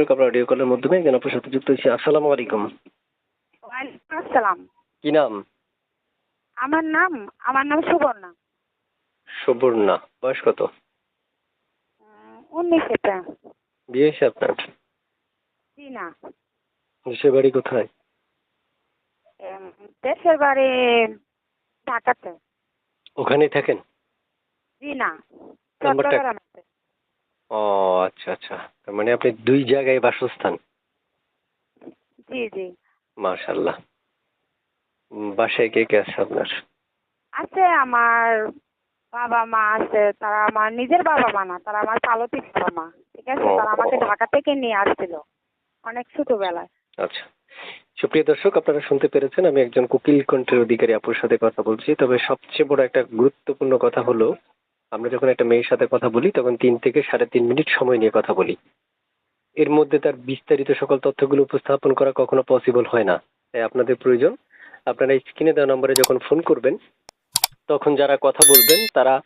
দর্শক আমরা অডিও কলের মাধ্যমে একজন আপনার সাথে যুক্ত হয়েছি। আসসালামু আলাইকুম। ওয়ালাইকুম আসসালাম। কি নাম? আমার নাম আমার নাম সুবর্ণা। সুবর্ণা বয়স কত? উনিশ এটা। বিয়ে হয়েছে আপনার? জি না। দেশের বাড়ি কোথায়? এম, দেশের বাড়ি ঢাকাতে। ওখানেই থাকেন? জি না। নাম্বারটা- চট্টগ্রামে। ও আচ্ছা আচ্ছা। তার মানে আপনি দুই জায়গায় বাসস্থান? জি জি। মাশাল্লাহ বাসায় কে কে আছে আপনার? আছে আমার বাবা মা আছে তারা আমার নিজের বাবা মা না তারা আমার পালতিক বাবা মা ঠিক আছে? তারা আমাকে ঢাকা থেকে নিয়ে আসছিল অনেক ছোটবেলায়। আচ্ছা। সুপ্রিয় দর্শক আপনারা শুনতে পেরেছেন আমি একজন কোকিল কণ্ঠের অধিকারী আপুর সাথে কথা বলছি। তবে সবচেয়ে বড় একটা গুরুত্বপূর্ণ কথা হলো আমরা যখন একটা মেয়ের সাথে কথা বলি, তখন তিন থেকে সাড়ে তিন মিনিট সময় নিয়ে কথা বলি। এর মধ্যে তার বিস্তারিত সকল তথ্যগুলো উপস্থাপন করা কখনো পসিবল হয় না। তাই আপনাদের প্রয়োজন, আপনারা স্ক্রিনে দেওয়া নম্বরে যখন ফোন করবেন, তখন যারা কথা বলবেন, তারা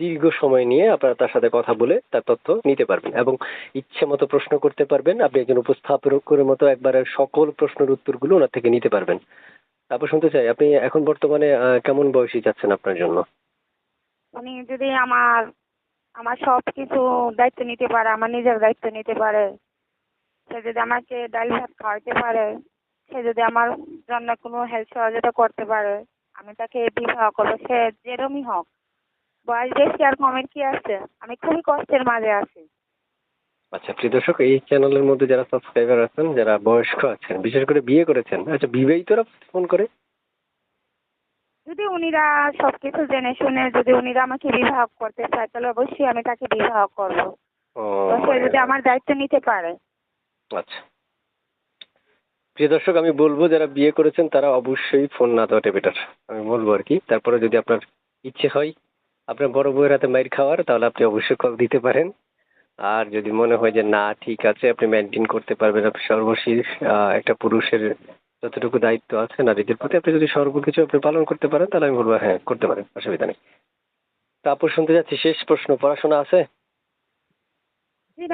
দীর্ঘ সময় নিয়ে আপনারা তার সাথে কথা বলে তার তথ্য নিতে পারবেন এবং ইচ্ছে মতো প্রশ্ন করতে পারবেন। আপনি একজন উপস্থাপকের মতো একবারে সকল প্রশ্নের উত্তরগুলো ওনার থেকে নিতে পারবেন। তারপর শুনতে চাই, আপনি এখন বর্তমানে কেমন বয়সী যাচ্ছেন আপনার জন্য? উনি যদি আমার আমার সব কিছু দায়িত্ব নিতে পারে, আমার নিজের দায়িত্ব নিতে পারে, সে যদি আমাকে ডাল ভাত খাওয়াতে পারে, সে যদি আমার জন্য কোনো হেল্প সহযোগিতা করতে পারে, আমি তাকে বিবাহ করব, সে যেরমই হোক। বয়স বেশি আর কমের কি আছে? আমি খুবই কষ্টের মাঝে আছি। আচ্ছা প্রিয় দর্শক, এই চ্যানেলের মধ্যে যারা সাবস্ক্রাইবার আছেন, যারা বয়স্ক আছেন, বিশেষ করে বিয়ে করেছেন আচ্ছা বিবাহিতরা ফোন করে। যদি উনিরা সব কিছু জেনে শুনে যদি উনিরা আমাকে বিবাহ করতে চায় তাহলে অবশ্যই আমি তাকে বিবাহ করব। ও সে যদি আমার দায়িত্ব নিতে পারে। আচ্ছা। প্রিয় দর্শক আমি বলব যারা বিয়ে করেছেন তারা অবশ্যই ফোন না দেওয়াটা বেটার আমি বলব আর কি। তারপরে যদি আপনার ইচ্ছে হয় আপনার বড় বউয়ের হাতে মাইর খাওয়ার তাহলে আপনি অবশ্যই কল দিতে পারেন। আর যদি মনে হয় যে না ঠিক আছে আপনি মেনটেন করতে পারবেন। আপনি সর্বশেষ একটা পুরুষের যতটুকু দায়িত্ব আছে নারীদের প্রতি আপনি যদি সর্বকিছু আপনি পালন করতে পারেন তাহলে আমি বলব হ্যাঁ করতে পারেন অসুবিধা নেই। তারপর শুনতে যাচ্ছি শেষ প্রশ্ন পড়াশোনা আছে?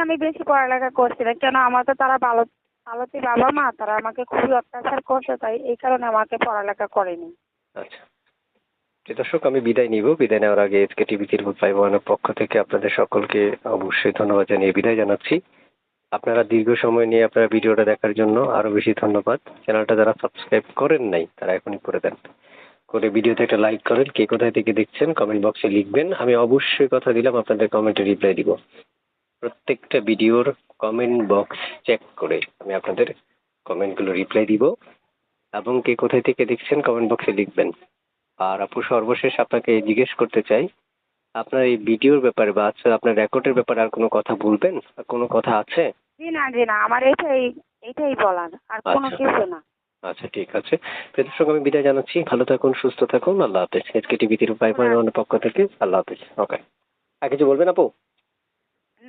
আমি বেশি পড়ালেখা করছি না কেন আমার তো তারা ভালো ভালোতে বাবা মা তারা আমাকে খুবই অত্যাচার করছে তাই এই কারণে আমাকে পড়ালেখা করেনি। আচ্ছা। দর্শক আমি বিদায় নিব বিদায় নেওয়ার আগে এসকে টিভি ফাইভ ওয়ানের পক্ষ থেকে আপনাদের সকলকে অবশ্যই ধন্যবাদ জানিয়ে বিদায় জানাচ্ছি। আপনারা দীর্ঘ সময় নিয়ে আপনারা ভিডিওটা দেখার জন্য আরও বেশি ধন্যবাদ। চ্যানেলটা যারা সাবস্ক্রাইব করেন নাই, তারা এখনই করে দেন। করে ভিডিওতে একটা লাইক করেন, কে কোথায় থেকে দেখছেন কমেন্ট বক্সে লিখবেন। আমি অবশ্যই কথা দিলাম, আপনাদের কমেন্টে রিপ্লাই দিব। প্রত্যেকটা ভিডিওর কমেন্ট বক্স চেক করে আমি আপনাদের কমেন্টগুলো রিপ্লাই দিব। এবং কে কোথায় থেকে দেখছেন কমেন্ট বক্সে লিখবেন। আর আপু সর্বশেষ আপনাকে জিজ্ঞেস করতে চাই আপনার এই ভিডিওর ব্যাপারে বা আচ্ছা আপনার রেকর্ডের ব্যাপারে আর কোনো কথা বলবেন? আর কোনো কথা আছে? জি না জি না আমার এটাই এটাই বলার আর কোনো আচ্ছা। কিছু না। আচ্ছা ঠিক আছে। প্রিয় আমি বিদায় জানাচ্ছি। ভালো থাকুন সুস্থ থাকুন আল্লাহ হাফেজ। এসকে টিভি তিরু পাইপ পক্ষ থেকে আল্লাহ হাফেজ। ওকে। আর কিছু বলবেন আপু?